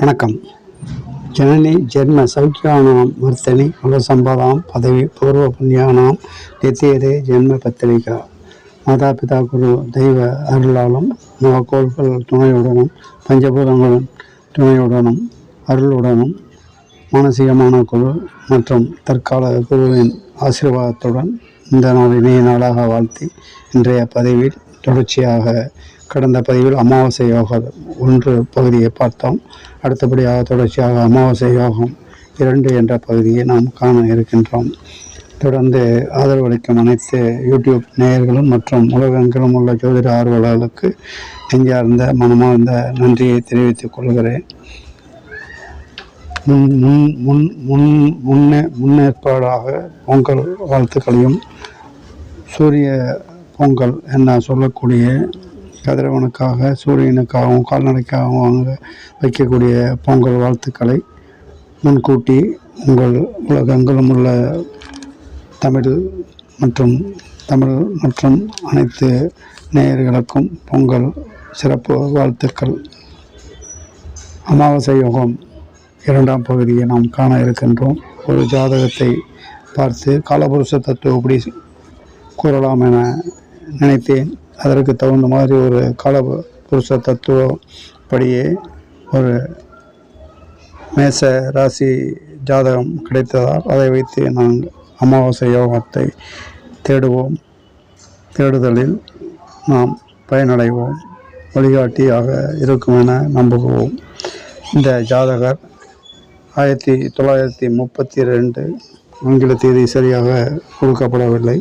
வணக்கம். ஜனனி ஜென்ம சௌக்கியானாம் வர்த்தனி குலசம்பதாம் பதவி பூர்வ புண்ணியானாம் நித்தியதே ஜென்ம பத்திரிகா. மாதா பிதா குரு தெய்வ அருளாலும் நவக்கோள்கள் துணையுடனும் பஞ்சபூதங்களும் துணையுடனும் அருளுடனும் மானசீகமான குழு மற்றும் தற்கால குருவின் ஆசீர்வாதத்துடன் இந்த நாள் இணைய நாளாக வாழ்த்தி இன்றைய பதிவில் தொடர்ச்சியாக கடந்த பதிவில் அமாவாசை யோகம் ஒன்று பகுதியை பார்த்தோம். அடுத்தபடியாக தொடர்ச்சியாக அமாவாசை யோகம் இரண்டு என்ற பகுதியை நாம் காண இருக்கின்றோம். தொடர்ந்து ஆதரவளிக்கும் அனைத்து யூடியூப் நேயர்களும் மற்றும் உலகங்களும் உள்ள ஜோதிட ஆர்வலர்களுக்கு நெஞ்சார்ந்த மனமார்ந்த நன்றியை தெரிவித்துக் கொள்கிறேன். முன் முன் முன் முன் முன்னே முன்னேற்பாடாக பொங்கல் வாழ்த்துக்களையும் சூரிய பொங்கல் என்ன சொல்லக்கூடிய கதிரவனுக்காக சூரியனுக்காகவும் கால்நடைக்காகவும் அவங்க வைக்கக்கூடிய பொங்கல் வாழ்த்துக்களை முன்கூட்டி உங்கள் உலகெங்கிலும் உள்ள தமிழ் மற்றும் தமிழ் மற்றும் அனைத்து நேயர்களுக்கும் பொங்கல் சிறப்பு வாழ்த்துக்கள். அமாவாசை யோகம் இரண்டாம் பகுதியை நாம் காண இருக்கின்றோம். ஒரு ஜாதகத்தை பார்த்து காலபுருஷ தத்துவப்படி கூறலாம் என நினைத்தேன். அதற்கு தகுந்த மாதிரி ஒரு கால புருஷ தத்துவப்படியே ஒரு மேச ராசி ஜாதகம் கிடைத்ததால் அதை வைத்து நாங்கள் அமாவாசை யோகத்தை தேடுவோம். தேடுதலில் நாம் பயனடைவோம். வழிகாட்டியாக இருக்கும் என நம்புகிறோம். இந்த ஜாதகர் ஆயிரத்தி தொள்ளாயிரத்தி முப்பத்தி ரெண்டு ஆங்கில தேதி சரியாக கொடுக்கப்படவில்லை.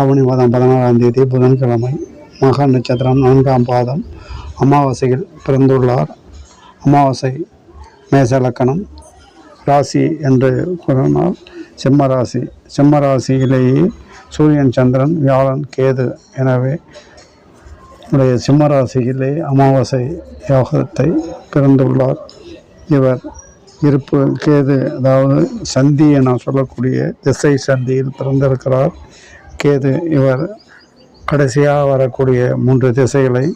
ஆவணி மாதம் பதினாறாம் தேதி புதன்கிழமை மகா நட்சத்திரம் நான்காம் பாதம் அமாவாசையில் பிறந்துள்ளார். அமாவாசை மேசலக்கணம் ராசி என்று கூறினால் சிம்மராசி. சிம்மராசியிலேயே சூரியன் சந்திரன் வியாழன் கேது எனவே உடைய சிம்மராசியிலே அமாவாசை யோகத்தை பிறந்துள்ளார். இவர் இருப்பு கேது அதாவது சந்தி என சொல்லக்கூடிய திசை சந்தியில் பிறந்திருக்கிறார். கேது இவர் கடைசியாக வரக்கூடிய மூன்று திசைகளை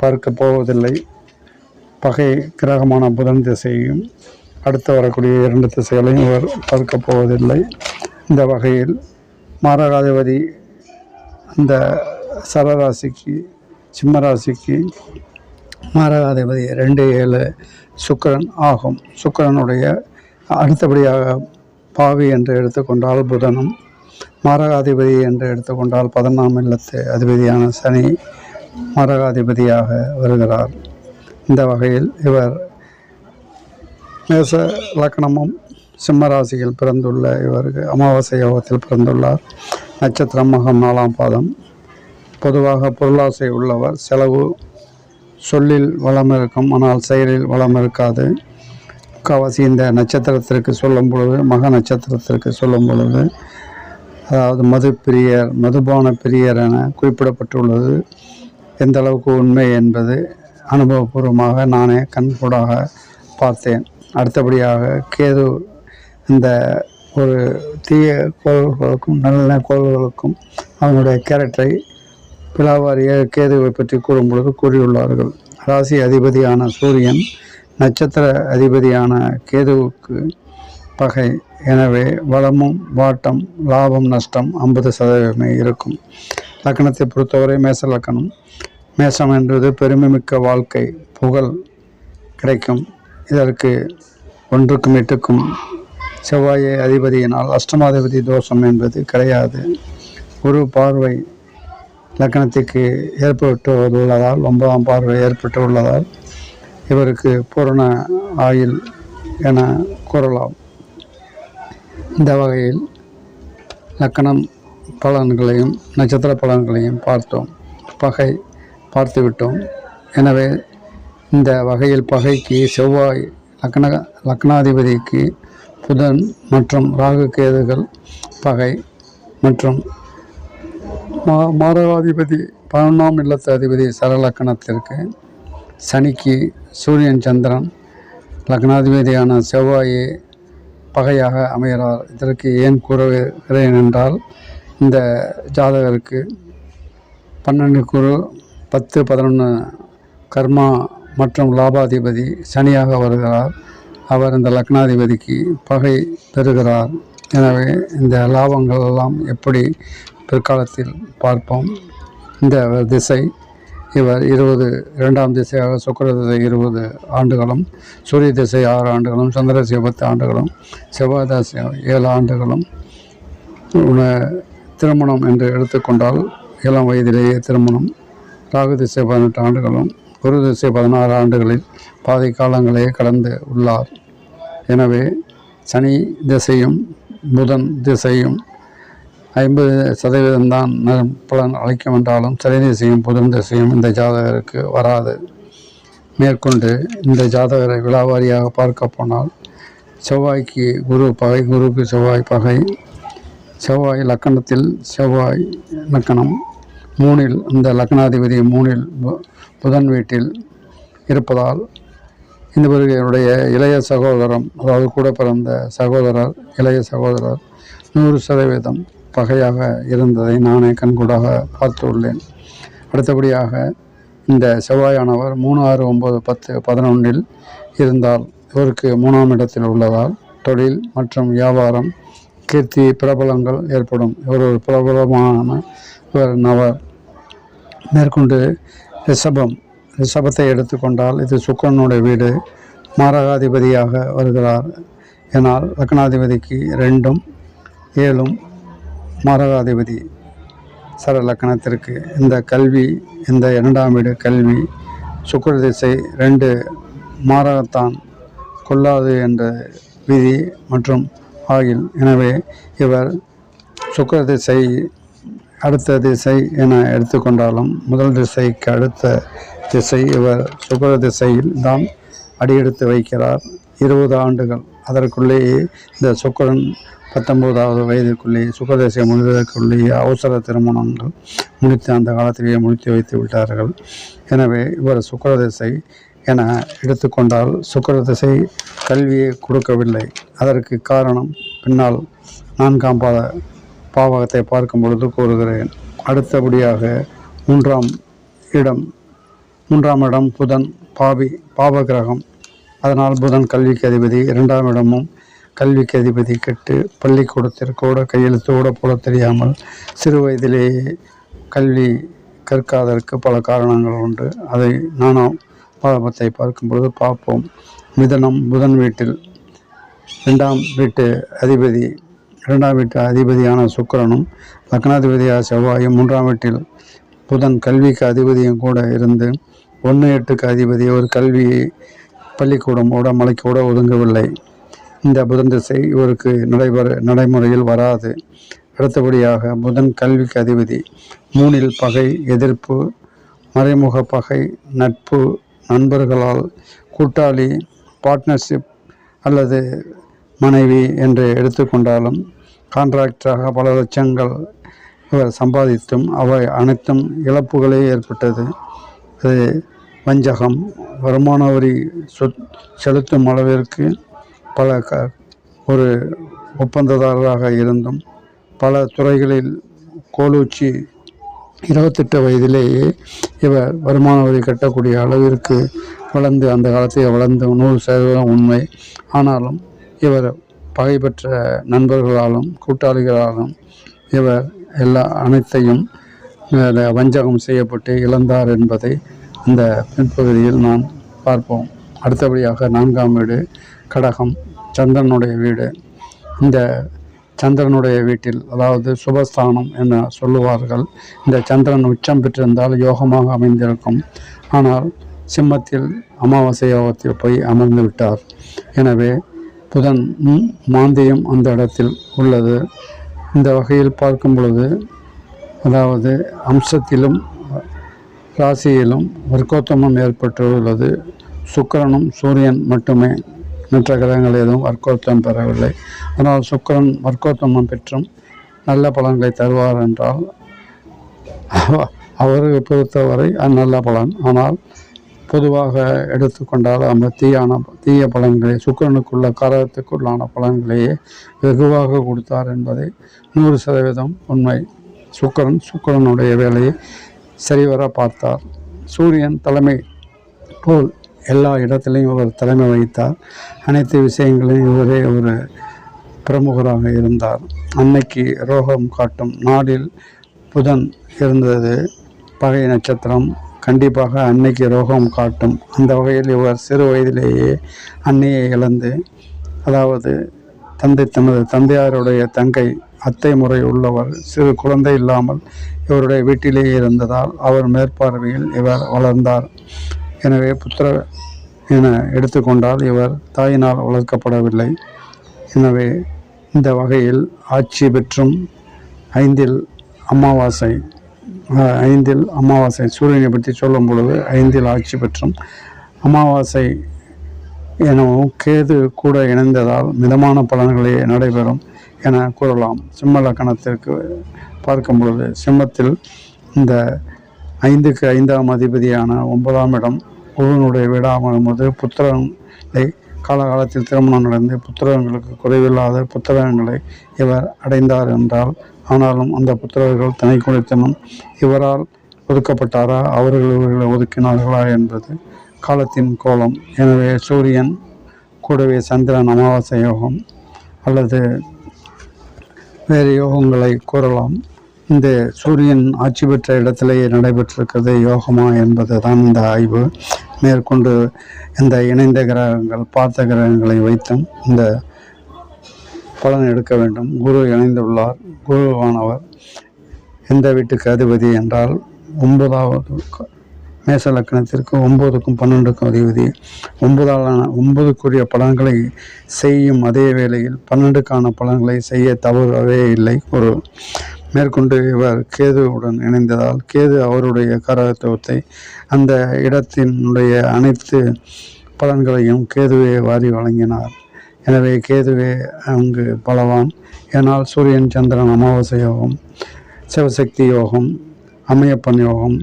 பார்க்க போவதில்லை. பகை கிரகமான புதன் திசையையும் அடுத்து வரக்கூடிய இரண்டு திசைகளையும் இவர் பார்க்க போவதில்லை. இந்த வகையில் மாரகாதிபதி அந்த சரராசிக்கு சிம்மராசிக்கு மாரகாதிபதி ரெண்டு ஏழு சுக்கிரன் ஆகும். சுக்கிரனுடைய அடுத்தபடியாக பாவி என்று எடுத்துக்கொண்டால் புதனும் மாரகாதிபதி என்று எடுத்துக்கொண்டால் பதினொன்றாம் இல்லத்து அதிபதியான சனி மாரகாதிபதியாக வருகிறார். இந்த வகையில் இவர் மேச லக்னமும் சிம்மராசியில் பிறந்துள்ள இவருக்கு அமாவாசை யோகத்தில் பிறந்துள்ளார். நட்சத்திரம் மகம் நாலாம் பாதம். பொதுவாக பொருளாசை உள்ளவர் செலவு சொல்லில் வளம் இருக்கும் ஆனால் செயலில் வளம் இருக்காது. முக்கால்வாசி இந்த நட்சத்திரத்திற்கு சொல்லும் பொழுது மக நட்சத்திரத்திற்கு சொல்லும் பொழுது அதாவது மது பிரியர் மதுபான பிரியர் என குறிப்பிடப்பட்டுள்ளது. எந்த அளவுக்கு உண்மை என்பது அனுபவபூர்வமாக நானே கண்கூடாக பார்த்தேன். அடுத்தபடியாக கேது இந்த ஒரு தீய கோள்களுக்கும் நல்ல கோள்களுக்கும் அவனுடைய கேரக்டரை பிளாவாரிய கேதுவை பற்றி கூறும் பொழுது கூறியுள்ளார்கள். ராசி அதிபதியான சூரியன் நட்சத்திர அதிபதியான கேதுவுக்கு பகை. எனவே வளமும் வாட்டம் லாபம் நஷ்டம் ஐம்பது சதவீதமே இருக்கும். லக்கணத்தை பொறுத்தவரை மேச லக்கணம். மேசம் என்பது பெருமைமிக்க வாழ்க்கை புகழ் கிடைக்கும். இதற்கு ஒன்றுக்கும் எட்டுக்கும் செவ்வாயை அதிபதியினால் அஷ்டமாதிபதி தோஷம் என்பது கிடையாது. ஒரு பார்வை லக்கணத்துக்கு ஏற்பட்டு உள்ளதால் ஒன்பதாம் பார்வை ஏற்பட்டு உள்ளதால் இவருக்கு பூரண ஆயுள் என கூறலாம். இந்த வகையில் லக்கணம் பலன்களையும் நட்சத்திர பலன்களையும் பார்த்தோம். பகை பார்த்துவிட்டோம். எனவே இந்த வகையில் பகைக்கு செவ்வாய் லக்ன லக்னாதிபதிக்கு புதன் மற்றும் ராகு கேதுகள் பகை மற்றும் மா மாரகாதிபதி பதினொன்றாம் இல்லத்து அதிபதி சரலக்கணத்திற்கு சனிக்கு சூரியன் சந்திரன் லக்னாதிபதியான செவ்வாயே பகையாக அமைகிறார். இதற்கு ஏன் கூறுகிறேன் என்றால் இந்த ஜாதகருக்கு பன்னெண்டு குரு பத்து பதினொன்று கர்மா மற்றும் லாபாதிபதி சனியாக வருகிறார். அவர் இந்த லக்னாதிபதிக்கு பகை பெறுகிறார். எனவே இந்த லாபங்கள் எல்லாம் எப்படி பிற்காலத்தில் பார்ப்போம். இந்த திசை இவர் இருபது இரண்டாம் திசையாக சுக்கர திசை இருபது ஆண்டுகளும் சூரிய திசை ஆறு ஆண்டுகளும் சந்திர திசை பத்து ஆண்டுகளும் செவ்வாய் திசை ஏழு ஆண்டுகளும். திருமணம் என்று எடுத்துக்கொண்டால் இளம் வயதிலேயே திருமணம். ராகு திசை பதினெட்டு ஆண்டுகளும் குரு திசை பதினாறு ஆண்டுகளில் பாதி காலங்களே கடந்து உள்ளார். எனவே சனி திசையும் புதன் திசையும் ஐம்பது சதவீதம்தான் தான் பலன் அளிக்கும் என்றாலும் சனி செய்யும் புதன் திசையும் இந்த ஜாதகருக்கு வராது. மேற்கொண்டு இந்த ஜாதகரை விழாவாரியாக பார்க்க போனால் செவ்வாய்க்கு குரு பகை குருவுக்கு செவ்வாய் பகை செவ்வாய் லக்கணத்தில் செவ்வாய் லக்கணம் மூணில் இந்த லக்னாதிபதி மூணில் பு- புதன் வீட்டில் இருப்பதால் இந்த பிறகுடைய இளைய சகோதரம் அதாவது கூட பிறந்த சகோதரர் இளைய சகோதரர் நூறு சதவீதம் பகையாக இருந்ததை நானே கண்கூடாக பார்த்துள்ளேன். அடுத்தபடியாக இந்த செவ்வாயானவர் மூணு ஆறு ஒம்பது பத்து பதினொன்றில் இருந்தால் இவருக்கு மூணாம் இடத்தில் உள்ளதால் தொழில் மற்றும் வியாபாரம் கீர்த்தி பிரபலங்கள் ஏற்படும். இவர் ஒரு பிரபலமான ஒரு நபர். மேற்கொண்டு ரிஷபம். ரிஷபத்தை எடுத்துக்கொண்டால் இது சுக்கரனுடைய வீடு. மாரகாதிபதியாக வருகிறார். ஏனால் லக்னாதிபதிக்கு ரெண்டும் ஏழும் மாரகாதிபதி சர லக்கணத்திற்கு இந்த கல்வி இந்த இரண்டாம் வீடு கல்வி சுக்கர திசை ரெண்டு மாரகத்தான் கொள்ளாது என்ற விதி மற்றும் ஆகில். எனவே இவர் சுக்கிர திசை அடுத்த திசை என எடுத்துக்கொண்டாலும் முதல் திசைக்கு அடுத்த திசை இவர் சுக்கிர திசையில் தான் அடியெடுத்து வைக்கிறார். இருபது ஆண்டுகள். அதற்குள்ளேயே இந்த சுக்கரன் பத்தொன்பதாவது வயதுக்குள்ளேயே சுக்கரதசை முடிவதற்குள்ளேயே அவசர திருமணங்கள் முடித்து அந்த காலத்திலேயே முடித்து வைத்து விட்டார்கள். எனவே இவர் சுக்கரதசை என எடுத்துக்கொண்டால் சுக்கரதசை கல்வியை கொடுக்கவில்லை. அதற்கு காரணம் பின்னால் நான்காம் பாத பாவகத்தை பார்க்கும் பொழுது கூறுகிறேன். அடுத்தபடியாக மூன்றாம் இடம் மூன்றாம் இடம் புதன் பாவி பாவகிரகம் அதனால் புதன் கல்விக்கு அதிபதி இரண்டாம் இடமும் கல்விக்கு அதிபதி கெட்டு பள்ளிக்கூடத்திற்கூட கையெழுத்தோட கையெழுத்து போட தெரியாமல் சிறு வயதிலேயே கல்வி கற்காததற்கு பல காரணங்கள் உண்டு. அதை நானும் பாவத்தை பார்க்கும் பொழுது பார்ப்போம். மிதனம் புதன் வீட்டில் இரண்டாம் வீட்டு அதிபதி இரண்டாம் வீட்டு அதிபதியான சுக்கரனும் லக்னாதிபதியாக செவ்வாயும் மூன்றாம் வீட்டில் புதன் கல்விக்கு அதிபதியும் கூட இருந்து ஒன்று எட்டுக்கு அதிபதி ஒரு கல்வியை பள்ளிக்கூடம் கூட மலைக்கூட ஒதுங்கவில்லை. இந்த புதன் திசை இவருக்கு நடைபெற நடைமுறையில் வராது. அடுத்தபடியாக புதன் கல்விக்கு அதிபதி. மூணில் பகை எதிர்ப்பு மறைமுக பகை நட்பு நண்பர்களால் கூட்டாளி பார்ட்னர்ஷிப் அல்லது மனைவி என்று எடுத்துக்கொண்டாலும் கான்ட்ராக்டராக பல லட்சங்கள் இவர் சம்பாதித்தும் அவை அனைத்தும் இழப்புகளே ஏற்பட்டது. அது வஞ்சகம். வருமான வரி சொத் செலுத்தும் அளவிற்கு பல க ஒரு ஒப்பந்ததாரராக இருந்தும் பல துறைகளில் கோலூச்சி இருபத்தெட்டு வயதிலேயே இவர் வருமான வரி கட்டக்கூடிய அளவிற்கு வளர்ந்து அந்த காலத்தில் வளர்ந்து நூறு சதவீதம் உண்மை. ஆனாலும் இவர் பகைபெற்ற நண்பர்களாலும் கூட்டாளிகளாலும் இவர் எல்லா அனைத்தையும் வஞ்சகம் செய்யப்பட்டு இழந்தார் என்பதை இந்த பின்பகுதியில் நான் பார்ப்போம். அடுத்தபடியாக நான்காம் வீடு கடகம். சந்திரனுடைய வீடு. இந்த சந்திரனுடைய வீட்டில் அதாவது சுபஸ்தானம் என சொல்லுவார்கள் இந்த சந்திரன் உச்சம் பெற்றிருந்தால் யோகமாக அமைந்திருக்கும். ஆனால் சிம்மத்தில் அமாவாசை யோகத்தில் போய் அமர்ந்து விட்டார். எனவே புதன் மாந்தியம் அந்த இடத்தில் உள்ளது. இந்த வகையில் பார்க்கும் பொழுது அதாவது அம்சத்திலும் ராசியிலும் வர்க்கோத்தமம் ஏற்பட்டுள்ளது. சுக்கிரனும் சூரியன் மட்டுமே மற்ற கிரகங்கள் எதுவும் வர்க்கோத்தம் பெறவில்லை. ஆனால் சுக்கிரன் வர்க்கோத்தமம் பெற்றும் நல்ல பலன்களை தருவார் என்றால் அவ- அவரை பொறுத்தவரை நல்ல பலன். ஆனால் பொதுவாக எடுத்துக்கொண்டால் அந்த தீயான தீய பலன்களை சுக்கிரனுக்குள்ள காரகத்துக்குள்ளான பலன்களையே வெகுவாக கொடுத்தார் என்பதை நூறு சதவீதம் உண்மை. சுக்கிரன் சுக்கிரனுடைய வேலையை சரிவர பார்த்தார். சூரியன் தலைமை போல் எல்லா இடத்திலையும் இவர் தலைமை வகித்தார். அனைத்து விஷயங்களையும் இவரே ஒரு பிரமுகராக இருந்தார். அன்னைக்கு ரோகம் காட்டும் நாளில் புதன் இருந்தது. பகை நட்சத்திரம். கண்டிப்பாக அன்னைக்கு ரோகம் காட்டும். அந்த வகையில் இவர் சிறு வயதிலேயே அன்னையை இழந்து அதாவது தந்தை தனது தந்தையாருடைய தங்கை அத்தை முறை உள்ளவர் சிறு குழந்தை இல்லாமல் இவருடைய வீட்டிலேயே இருந்ததால் அவர் மேற்பார்வையில் இவர் வளர்ந்தார். எனவே புத்திர என எடுத்துக்கொண்டால் இவர் தாயினால் வளர்க்கப்படவில்லை. எனவே இந்த வகையில் ஆட்சி பெற்றும் ஐந்தில் அமாவாசை ஐந்தில் அமாவாசை சூரியனை பற்றி சொல்லும் பொழுது ஐந்தில் ஆட்சி பெற்றும். அமாவாசை எனவும் கேது கூட இணைந்ததால் மிதமான பலன்களே நடைபெறும் என கூறலாம். சிம்ம லக்கணத்திற்கு பார்க்கும் பொழுது சிம்மத்தில் இந்த ஐந்துக்கு ஐந்தாம் அதிபதியான ஒன்பதாம் இடம் குருவனுடைய வீடாமது புத்திரங்களை காலகாலத்தில் திருமணம் நடந்து புத்திரகங்களுக்கு குறைவில்லாத புத்திரகங்களை இவர் அடைந்தார் என்றால் ஆனாலும் அந்த புத்திரர்கள் தனி குடித்தனும் இவரால் ஒதுக்கப்பட்டாரா? அவர்கள் இவர்களை ஒதுக்கினார்களா என்பது காலத்தின் கோலம். எனவே சூரியன் கூடவே சந்திரன் அமாவாசை யோகம் அல்லது வேறு யோகங்களை கூறலாம். இந்த சூரியன் ஆட்சி பெற்ற இடத்திலேயே நடைபெற்றிருக்கிறது யோகமா என்பது தான் இந்த ஆய்வு. மேற்கொண்டு இந்த இணைந்த கிரகங்கள் பார்த்த கிரகங்களை வைத்தும் இந்த பலன் எடுக்க வேண்டும். குரு இணைந்துள்ளார். குருவானவர் எந்த வீட்டுக்கு அதிபதி என்றால் ஒன்பதாவது மேச லக்கணத்திற்கு ஒன்பதுக்கும் பன்னெண்டுக்கும் அதிபதி. ஒன்பதாலான ஒன்பதுக்குரிய பலன்களை செய்யும் அதே வேளையில் பன்னெண்டுக்கான பலன்களை செய்ய தவறவே இல்லை. ஒரு மேற்கொண்டு இவர் கேதுவுடன் இணைந்ததால் கேது அவருடைய காரகத்துவத்தை அந்த இடத்தினுடைய அனைத்து பலன்களையும் கேதுவே வாரி வழங்கினார். எனவே கேதுவே அங்கு பலவான். ஏனால் சூரியன் சந்திரன் அமாவாசை யோகம் சிவசக்தி யோகம் அமையப்பன் யோகம்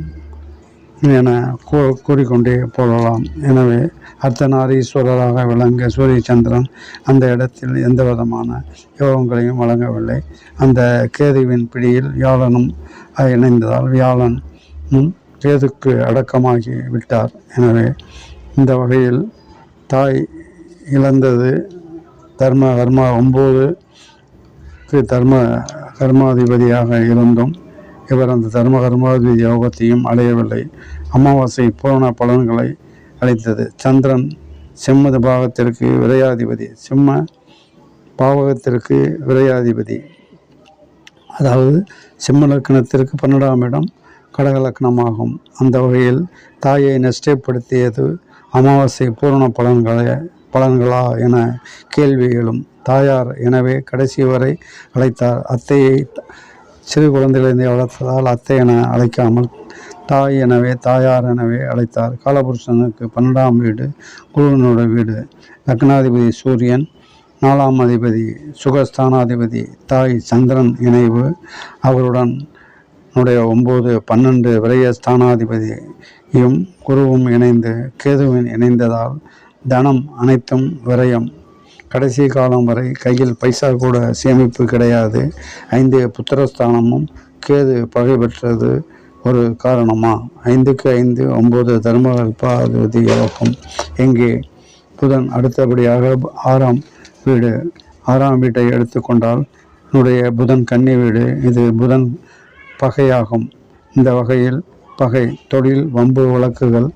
என கூ கூறிக்கொண்டே போகலாம். எனவே அர்த்தநாரீஸ்வரராக விளங்க சூரிய சந்திரன் அந்த இடத்தில் எந்த விதமான யோகங்களையும் வழங்கவில்லை. அந்த கேதுவின் பிடியில் வியாழனும் இணைந்ததால் வியாழனும் கேதுக்கு அடக்கமாகி விட்டார். எனவே இந்த வகையில் தாய் இழந்தது தர்ம கர்மா ஒம்போதுக்கு தர்ம கர்மாதிபதியாக இருந்தும் இவர் அந்த தர்ம கர்மாதிபதி யோகத்தையும் அடையவில்லை. அமாவாசை பூரண பலன்களை அளித்தது. சந்திரன் சிம்மது பாகத்திற்கு விரையாதிபதி. சிம்ம பாவகத்திற்கு விரையாதிபதி. அதாவது சிம்ம லக்கணத்திற்கு பன்னெண்டாம் இடம் கடக லக்னமாகும். அந்த வகையில் தாயை நஷ்டப்படுத்தியது அமாவாசை பூரண பலன்களே பலன்களா என கேள்வி எழும். தாயார் எனவே கடைசி வரை அழைத்தார். அத்தையை சிறு குழந்தையிலிருந்தே வளர்த்ததால் அத்தை என அழைக்காமல் தாய் எனவே தாயார் எனவே அழைத்தார். காலபுருஷனுக்கு பன்னெண்டாம் வீடு குருவனோட வீடு. லக்னாதிபதி சூரியன் நாலாம் அதிபதி சுகஸ்தானாதிபதி தாய் சந்திரன் இணைவு. அவருடன் உடைய ஒம்பது பன்னெண்டு விரய ஸ்தானாதிபதியும் குருவும் இணைந்து கேதுவின் இணைந்ததால் தனம் அனைத்தும் விரயம். கடைசி காலம் வரை கையில் பைசா கூட சேமிப்பு கிடையாது. ஐந்து புத்திரஸ்தானமும் கேது பகை பெற்றது ஒரு காரணமா? ஐந்துக்கு ஐந்து ஒம்பது தர்மகல்பாதிபதி யோகம் எங்கே? புதன் அடுத்தபடியாக ஆறாம் வீடு. ஆறாம் வீட்டை எடுத்துக்கொண்டால் என்னுடைய புதன் கன்னி வீடு. இது புதன் பகையாகும். இந்த வகையில் பகை தொழில் வம்பு வழக்குகள்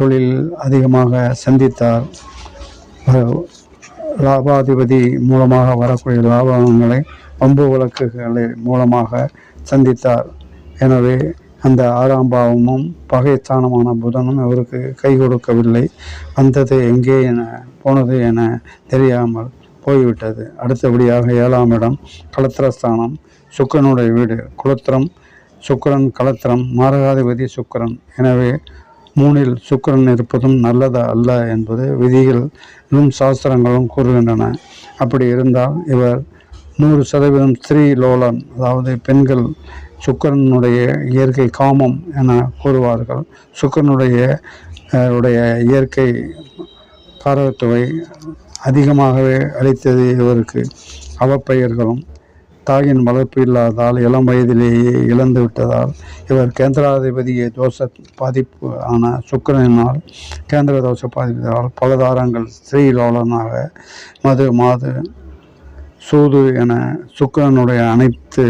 தொழில் அதிகமாக சந்தித்தார் லாபாதிபதி மூலமாக வரக்கூடிய லாபங்களை வம்பு வழக்குகளை மூலமாக சந்தித்தார். எனவே அந்த ஆறாம் பாவமும் பகைஸ்தானமான புதனும் இவருக்கு கை கொடுக்கவில்லை. வந்தது எங்கே என போனது என தெரியாமல் போய்விட்டது. அடுத்தபடியாக ஏழாம் இடம் களத்திரஸ்தானம் சுக்கரனுடைய வீடு குலத்திரம் சுக்கிரன் களத்திரம் மாரகாதிபதி சுக்கிரன். எனவே மூணில் சுக்கரன் இருப்பதும் நல்லதா அல்ல என்பது விதிகளும் சாஸ்திரங்களும் கூறுகின்றன. அப்படி இருந்தால் இவர் நூறு சதவீதம் ஸ்திரீ லோலன் அதாவது பெண்கள் சுக்கிரனுடைய இயற்கை காமம் என கூறுவார்கள். சுக்கிரனுடைய உடைய இயற்கை காரகத்துவை அதிகமாகவே அளித்தது இவருக்கு. அவப்பெயர்களும் தாயின் வளர்ப்பு இல்லாததால் இளம் வயதிலேயே இழந்து விட்டதால் இவர் கேந்திராதிபதியை தோஷ பாதிப்பு ஆன சுக்கிரனினால் கேந்திர தோஷ பாதிப்பதால் பலதாரங்கள் ஸ்ரீலோலனாக மது மாது சூது என சுக்கிரனுடைய அனைத்து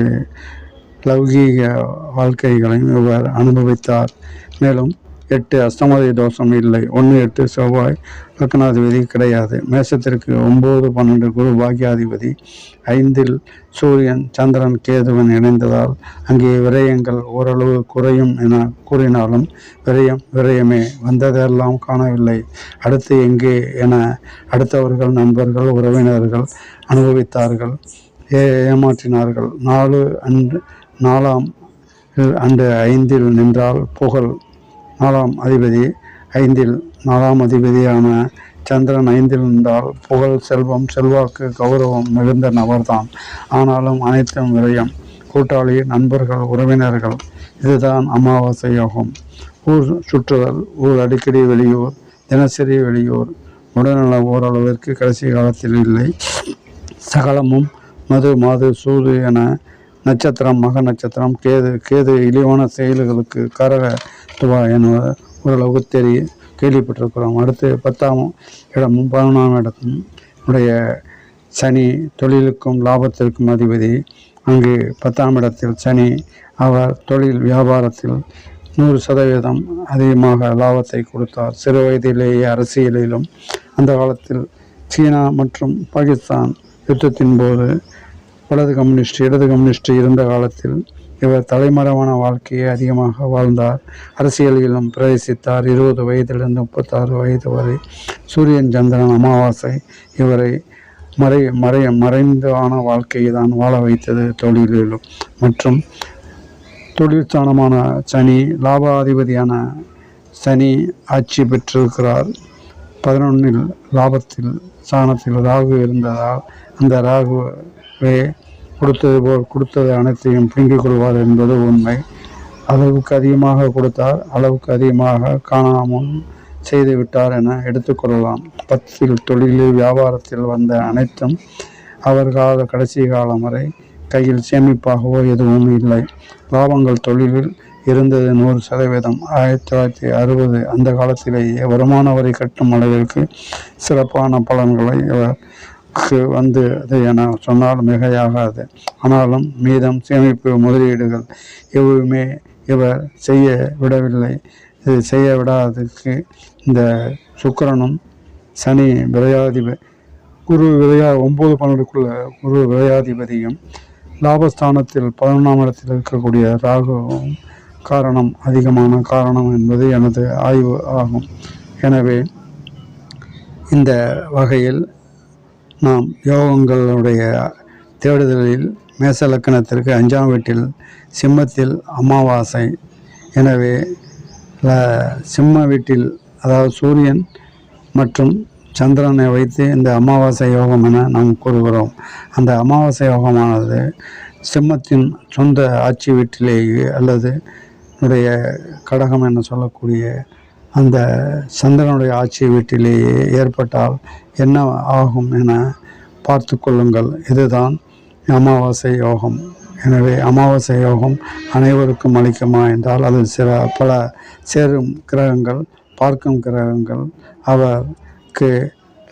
லௌகீக வாழ்க்கைகளையும் இவர் அனுபவித்தார். மேலும் எட்டு அஷ்டமதி தோஷம் இல்லை. ஒன்று எட்டு செவ்வாய். லக்னாதிபதி கிடையாது. மேசத்திற்கு ஒம்பது பன்னெண்டு குரு பாக்கியாதிபதி ஐந்தில் சூரியன் சந்திரன் கேதுவன் இணைந்ததால் அங்கே விரயங்கள் ஓரளவு குறையும் என கூறினாலும் விரயம் விரயமே வந்ததெல்லாம் காணவில்லை. அடுத்து எங்கே என அடுத்தவர்கள் நண்பர்கள் உறவினர்கள் அனுபவித்தார்கள். ஏ ஏமாற்றினார்கள். நாலு அன்று நாலாம் அன்று ஐந்தில் நின்றால் புகழ். நாலாம் அதிபதி ஐந்தில் நாலாம் அதிபதியான சந்திரன் ஐந்தில் நின்றால் புகழ் செல்வம் செல்வாக்கு கௌரவம் மிகுந்த நபர்தான். ஆனாலும் அனைத்தும் விரயம். கூட்டாளி நண்பர்கள் உறவினர்கள் இதுதான் அமாவாசை யோகம். ஊர் சுற்றுதல் ஊர் அடிக்கடி வெளியூர் தினசரி வெளியூர். உடல்நல ஓரளவிற்கு கடைசி காலத்தில் இல்லை. சகலமும் மது மாது சூது என நட்சத்திரம் மக நட்சத்திரம் கேது கேது இழிவான செயல்களுக்கு காரகத்துவா என ஓரளவுக்கு தெரிய கேள்விப்பட்டிருக்கிறோம். அடுத்து பத்தாம் இடமும் பதினொன்றாம் இடமும் உடைய சனி தொழிலுக்கும் லாபத்திற்கும் அதிபதி. அங்கு பத்தாம் இடத்தில் சனி அவர் தொழில் வியாபாரத்தில் நூறு சதவீதம் அதிகமாக லாபத்தை கொடுத்தார். சிறு வயதிலேயே அரசியலிலும் அந்த காலத்தில் சீனா மற்றும் பாகிஸ்தான் யுத்தத்தின் போது வலது கம்யூனிஸ்ட் இடது கம்யூனிஸ்ட் இருந்த காலத்தில் இவர் தலைமறைவான வாழ்க்கையை அதிகமாக வாழ்ந்தார். அரசியலிலும் பிரவேசித்தார். இருபது வயதிலிருந்து முப்பத்தாறு வயது வரை சூரியன் சந்திரன் அமாவாசை இவரை மறை மறை மறைந்தான வாழ்க்கையை தான் வாழ வைத்தது தொழிலிலும். மற்றும் தொழிற்சானமான சனி லாபாதிபதியான சனி ஆட்சி பெற்றிருக்கிறார். பதினொன்றில் லாபத்தில் சாணத்தில் ராகு இருந்ததால் அந்த ராகு கொடுத்தது போல் கொடுத்தது அனைத்தையும் பிடுங்கிக் கொள்வார் என்பது உண்மை. அளவுக்கு அதிகமாக கொடுத்தார் அளவுக்கு அதிகமாக காணாமல் செய்து விட்டார் என எடுத்துக்கொள்ளலாம் பத்தில் தொழிலில் வியாபாரத்தில் வந்த அனைத்தும் அவர் கால கடைசி காலம் வரை கையில் சேமிப்பாகவோ எதுவும் இல்லை. லாபங்கள் தொழிலில் இருந்தது நூறு சதவீதம். ஆயிரத்தி தொள்ளாயிரத்தி அறுபது அந்த காலத்திலேயே வருமான வரி கட்டும் அளவிற்கு சிறப்பான பலன்களை இவர் வந்து அது என சொன்னால் மிகையாகாது. ஆனாலும் மீதம் சேமிப்பு முதலீடுகள் எதுவுமே இவர் செய்ய விடவில்லை. இது செய்ய விடாததுக்கு இந்த சுக்கரனும் சனி விரையாதிபதி குரு விரையா ஒம்பது பன்னெண்டுக்குள்ள குரு விரையாதிபதியும் லாபஸ்தானத்தில் பதினொன்றாம் இடத்தில் இருக்கக்கூடிய ராகுவும் காரணம் அதிகமான காரணம் என்பது எனது ஆய்வு ஆகும். எனவே இந்த வகையில் நாம் யோகங்களுடைய தேடுதலில் மேச லக்கணத்திற்கு அஞ்சாம் வீட்டில் சிம்மத்தில் அமாவாசை. எனவே சிம்ம வீட்டில் அதாவது சூரியன் மற்றும் சந்திரனை வைத்து இந்த அமாவாசை யோகம் என நாம் கூறுகிறோம். அந்த அமாவாசை யோகமானது சிம்மத்தின் சொந்த ஆட்சி வீட்டிலேயே அல்லது உடைய கடகம் என சொல்லக்கூடிய அந்த சந்திரனுடைய ஆட்சி வீட்டிலேயே ஏற்பட்டால் என்ன ஆகும் என பார்த்து கொள்ளுங்கள். இதுதான் அமாவாசை யோகம். எனவே அமாவாசை யோகம் அனைவருக்கும் அளிக்குமா என்றால் அது சில பல சேரும் கிரகங்கள் பார்க்கும் கிரகங்கள் அவருக்கு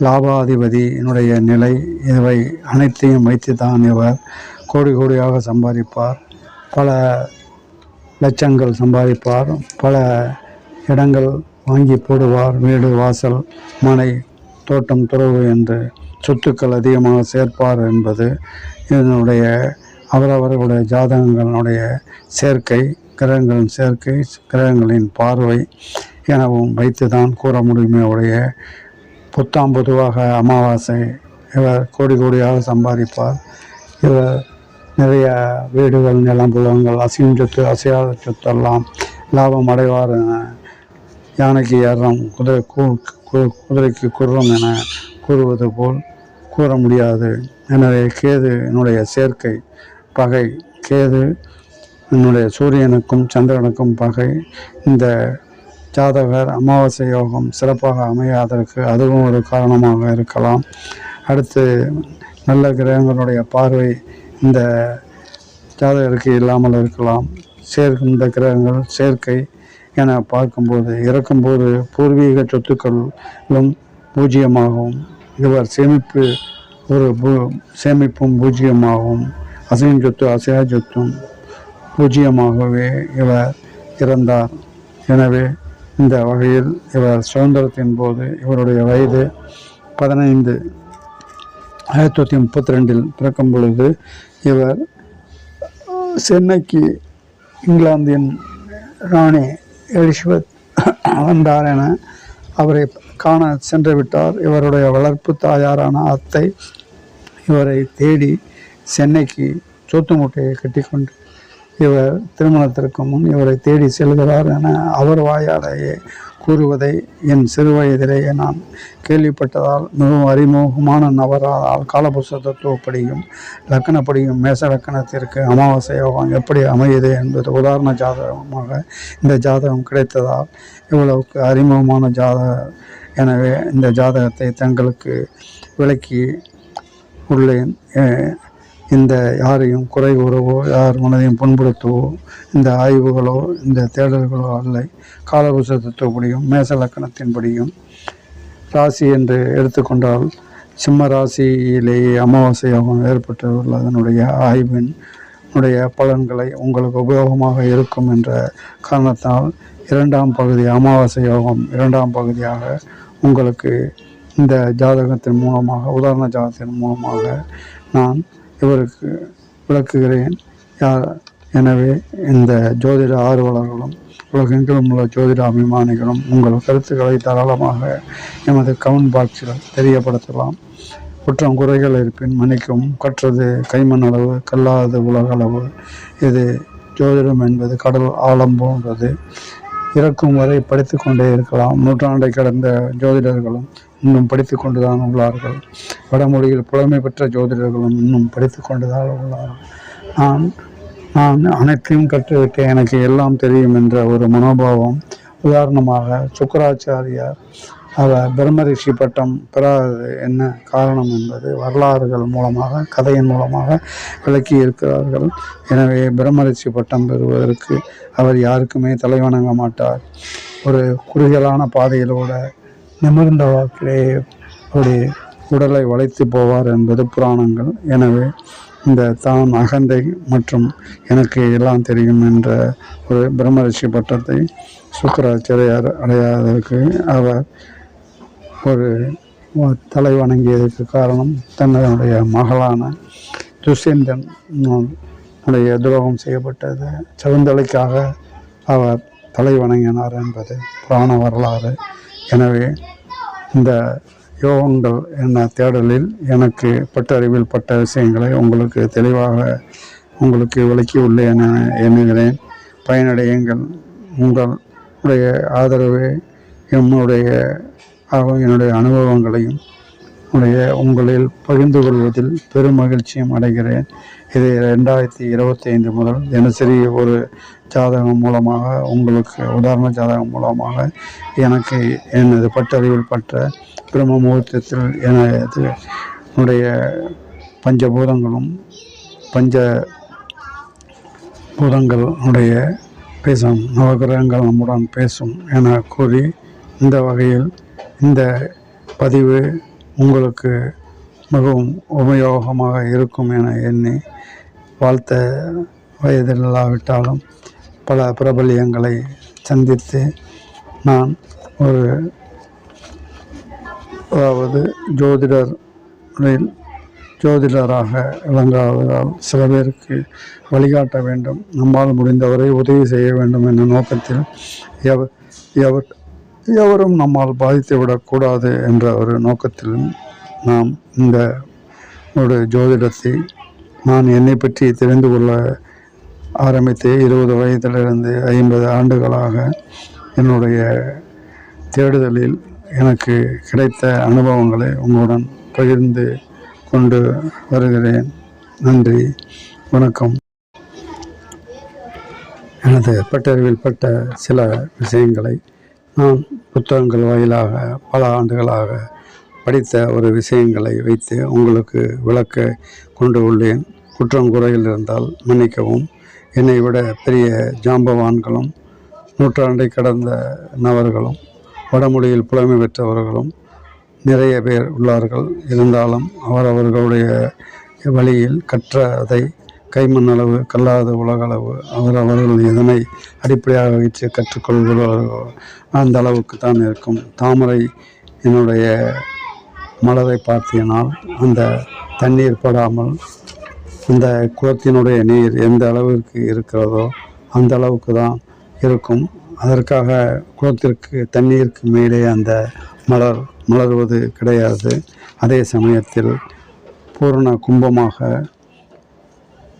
லாபாதிபதியினுடைய நிலை இவை அனைத்தையும் வைத்து தான் இவர் கோடி கோடியாக சம்பாதிப்பார். பல லட்சங்கள் சம்பாதிப்பார். பல இடங்கள் வாங்கி போடுவார். வீடு வாசல் மனை தோட்டம் துறவு என்று சொத்துக்கள் அதிகமாக சேர்ப்பார் என்பது இதனுடைய அவரவர்களுடைய ஜாதகங்களுடைய சேர்க்கை கிரகங்களின் சேர்க்கை கிரகங்களின் பார்வை எனவும் வைத்து தான் கூற முடியுமே உடைய புத்தாம் பொதுவாக அமாவாசை இவர் கோடி கோடியாக சம்பாதிப்பார். இவர் நிறைய வீடுகள் நிலம் புலங்கள் அசையும் சொத்து அசையாத சொத்தெல்லாம் லாபம் அடைவார் என யானைக்கு ஏறம் குதிரை குதிரைக்கு குர்றம் என கூறுவது போல் கூற முடியாது. எனவே கேது என்னுடைய சேர்க்கை பகை. கேது என்னுடைய சூரியனுக்கும் சந்திரனுக்கும் பகை. இந்த ஜாதகர் அமாவாசை யோகம் சிறப்பாக அமையாததற்கு அதுவும் ஒரு காரணமாக இருக்கலாம். அடுத்து நல்ல கிரகங்களுடைய பார்வை இந்த ஜாதகருக்கு இல்லாமல் இருக்கலாம். சேர்க்கின்ற கிரகங்கள் சேர்க்கை என பார்க்கும்போது இறக்கும்போது பூர்வீக சொத்துக்களும் பூஜ்ஜியமாகவும் இவர் சேமிப்பு ஒரு பூ சேமிப்பும் பூஜ்ஜியமாகவும் அசையும் சொத்து அசையா சொத்தும் பூஜ்ஜியமாகவே இவர் இறந்தார். எனவே இந்த வகையில் இவர் சுதந்திரத்தின் போது இவருடைய வயது பதினைந்து. ஆயிரத்தி தொள்ளாயிரத்தி முப்பத்தி ரெண்டில் பிறக்கும் பொழுது இவர் சென்னைக்கு இங்கிலாந்தின் ராணி எலிசபெத் வந்தார் என அவரை காண சென்று விட்டார் இவருடைய வளர்ப்பு தாயாரான அத்தை இவரை தேடி சென்னைக்கு சொத்து மூட்டையை கட்டிக்கொண்டு இவர் திருமணத்திற்கு முன் இவரை தேடி செல்கிறார் என அவர் வாயாலேயே கூறுவதை என் சிறுவயதிலேயே நான் கேள்விப்பட்டதால் மிகவும் அறிமுகமான நபரால் காலபுருஷ தத்துவப்படியும் லக்கணப்படியும் மேச லக்கணத்திற்கு அமாவாசை யோகம் எப்படி அமையுது என்பது உதாரண ஜாதகமாக இந்த ஜாதகம் கிடைத்ததால் இவ்வளவுக்கு அறிமுகமான ஜாதக எனவே இந்த ஜாதகத்தை தங்களுக்கு விளக்கி உள்ளேன். இந்த யாரையும் குறை கூறவோ யார் மனதையும் புண்படுத்தவோ இந்த ஆய்வுகளோ இந்த தேடல்களோ அல்ல. காலபுருஷ தத்துவப்படியும் மேச லக்கணத்தின்படியும் ராசி என்று எடுத்துக்கொண்டால் சிம்ம ராசியிலேயே அமாவாசை யோகம் ஏற்பட்டுள்ளதனுடைய ஆய்வின் உடைய பலன்களை உங்களுக்கு உபயோகமாக இருக்கும் என்ற காரணத்தால் இரண்டாம் பகுதி அமாவாசை யோகம் இரண்டாம் பகுதியாக உங்களுக்கு இந்த ஜாதகத்தின் மூலமாக உதாரண ஜாதகத்தின் மூலமாக நான் இவருக்கு விளக்குகிறேன். யார்? எனவே இந்த ஜோதிட ஆர்வலர்களும் உலகெங்கிலும் உள்ள ஜோதிட அபிமானிகளும் உங்கள் கருத்துக்களை தாராளமாக எமது கவுண்ட் பாக்ஸில் தெரியப்படுத்தலாம். குற்றம் குறைகள் இருப்பின் மன்னிக்கும் கற்றது கைமண் அளவு கல்லாதது உலகளவு இது ஜோதிடம் என்பது கடல் ஆழம் போன்றது. இறக்கும் வரை படித்து கொண்டே இருக்கலாம். நூற்றாண்டை கடந்த ஜோதிடர்களும் இன்னும் படித்து கொண்டுதான் உள்ளார்கள். வடமொழியில் புலமை பெற்ற ஜோதிடர்களும் இன்னும் படித்து கொண்டுதான் உள்ளார்கள். நான் நான் அனைத்தையும் கற்றுவிட்டேன். எனக்கு எல்லாம் தெரியும் என்ற ஒரு மனோபாவம். உதாரணமாக சுக்கராச்சாரியார் அவர் பிரம்மரிஷி பட்டம் பெறாதது என்ன காரணம் என்பது வரலாறுகள் மூலமாக கதையின் மூலமாக விளக்கி இருக்கிறார்கள் எனவே பிரம்மரிஷி பட்டம் பெறுவதற்கு அவர் யாருக்குமே தலைவணங்க மாட்டார். ஒரு குறுகலான பாதையிலோட நிமிர்ந்த வாக்கிலே அவருடைய உடலை வளைத்து போவார் என்பது புராணங்கள். எனவே இந்த தான் அகந்தை மற்றும் எனக்கு எல்லாம் தெரியும் என்ற ஒரு பிரம்மரிஷி பட்டத்தை சுக்கராச்சாரியார் அடையாததற்கு அவர் ஒரு தலை வணங்கியதற்கு காரணம் தன்னுடைய மகளான துஷ்யந்தன் உடைய துரோகம் செய்யப்பட்டது. சகுந்தலைக்காக அவர் தலை வணங்கினார் என்பது புராண வரலாறு. எனவே இந்த யோகங்கள் என்ன தேடலில் எனக்கு பட்டறிவில் பட்ட விஷயங்களை உங்களுக்கு தெளிவாக உங்களுக்கு விளக்கி உள்ளேன் என எண்ணுகிறேன். பயனடையுங்கள். உங்களுடைய ஆதரவு என்னுடைய என்னுடைய அனுபவங்களையும் உடைய உங்களில் பகிர்ந்து கொள்வதில் பெரும் மகிழ்ச்சியும் அடைகிறேன். இது ரெண்டாயிரத்தி இருபத்தி ஐந்து முதல் தினசரி ஒரு ஜாதகம் மூலமாக உங்களுக்கு உதாரண ஜாதகம் மூலமாக எனக்கு எனது பட்டறிவில் பற்ற பிரம்ம முகூர்த்தத்தில் எனது என்னுடைய பஞ்சபூதங்களும் பஞ்ச பூதங்களுடைய பேசும் நவகிரகங்கள் நம்முடன் பேசும் என கூறி இந்த வகையில் இந்த பதிவு உங்களுக்கு மிகவும் உபயோகமாக இருக்கும் என எண்ணி வாழ்த்த வயதில்லாவிட்டாலும் பல பிரபல்யங்களை சந்தித்து நான் ஒரு அதாவது ஜோதிடர் ஜோதிடராக விளங்காததால் சில பேருக்கு வழிகாட்ட வேண்டும். நம்மால் முடிந்தவரை உதவி செய்ய வேண்டும் என்ற நோக்கத்தில் எவ எவர் எவரும் நம்மால் பாதித்து விடக்கூடாது என்ற ஒரு நோக்கத்திலும் நாம் இந்த ஒரு ஜோதிடத்தை நான் என்னை பற்றி தெரிந்து கொள்ள ஆரம்பித்து இருபது வயதிலிருந்து ஐம்பது ஆண்டுகளாக என்னுடைய தேடுதலில் எனக்கு கிடைத்த அனுபவங்களை உங்களுடன் பகிர்ந்து கொண்டு வருகிறேன். நன்றி. வணக்கம். எனது பட்டறிவில் பட்ட சில விஷயங்களை நான் புத்தகங்கள் வாயிலாக பல ஆண்டுகளாக படித்த ஒரு விஷயங்களை வைத்து உங்களுக்கு விளக்க கொண்டு உள்ளேன். குற்றம் குறையில் இருந்தால் மன்னிக்கவும். என்னை விட பெரிய ஜாம்பவான்களும் நூற்றாண்டை கடந்த நபர்களும் வடமொழியில் புலமை பெற்றவர்களும் நிறைய பேர் உள்ளார்கள். இருந்தாலும் அவரவர்களுடைய வழியில் கற்றதை கைமண் அளவு கல்லாத உலகளவு அவர் அவர்கள் எதனை அடிப்படையாக வைத்து கற்றுக்கொள்கிறார்களோ அந்த அளவுக்கு தான் இருக்கும். தாமரை என்னுடைய மலரை பார்த்தேனால் அந்த தண்ணீர் படாமல் அந்த குளத்தினுடைய நீர் எந்த அளவிற்கு இருக்கிறதோ அந்த அளவுக்கு தான் இருக்கும். அதற்காக குளத்திற்கு தண்ணீருக்கு மேலே அந்த மலர் மலர்வது கிடையாது. அதே சமயத்தில் பூரண கும்பமாக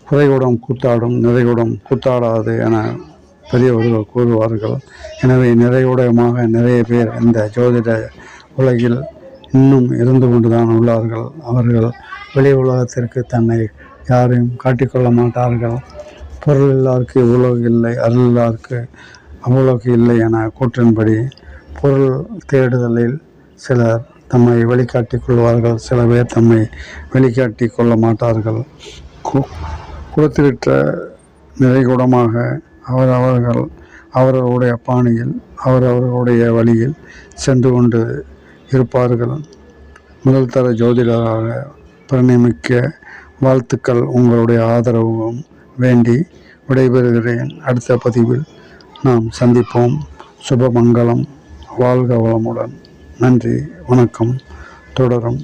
குறைகூடம் கூத்தாடும் நிறைகூடம் கூத்தாடாது என பெரியவர்கள் கூறுவார்கள். எனவே நிறைகுடமாக நிறைய பேர் இந்த ஜோதிட உலகில் இன்னும் இருந்து கொண்டுதான் உள்ளார்கள். அவர்கள் வெளி உலகத்திற்கு தன்னை யாரையும் காட்டிக்கொள்ள மாட்டார்கள். பொருள் இல்லாருக்கு உலகு இல்லை அருள் இல்லாருக்கு அவ்வளவுக்கு இல்லை என கூற்றின்படி பொருள் தேடுதலில் சிலர் தம்மை வெளிக்காட்டிக் கொள்வார்கள் சில பேர் தம்மை வெளிக்காட்டி கொள்ள மாட்டார்கள். குளத்திலிட்ட நிறைகுடமாக அவரவர்கள் அவரவருடைய பாணியில் அவரவர்களுடைய வழியில் சென்று கொண்டு இருப்பார்கள். முதல் தர ஜோதிடராக பரிணமிக்க வாழ்த்துக்கள் உங்களுடைய ஆதரவும் வேண்டி விடைபெறுகிறேன். அடுத்த பதிவில் நாம் சந்திப்போம். சுபமங்கலம். வாழ்க வளமுடன். நன்றி. வணக்கம். தொடரும்.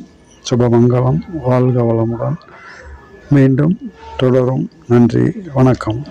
சுபமங்கலம். வாழ்க வளமுடன். மீண்டும் தொடரும். நன்றி. வணக்கம்.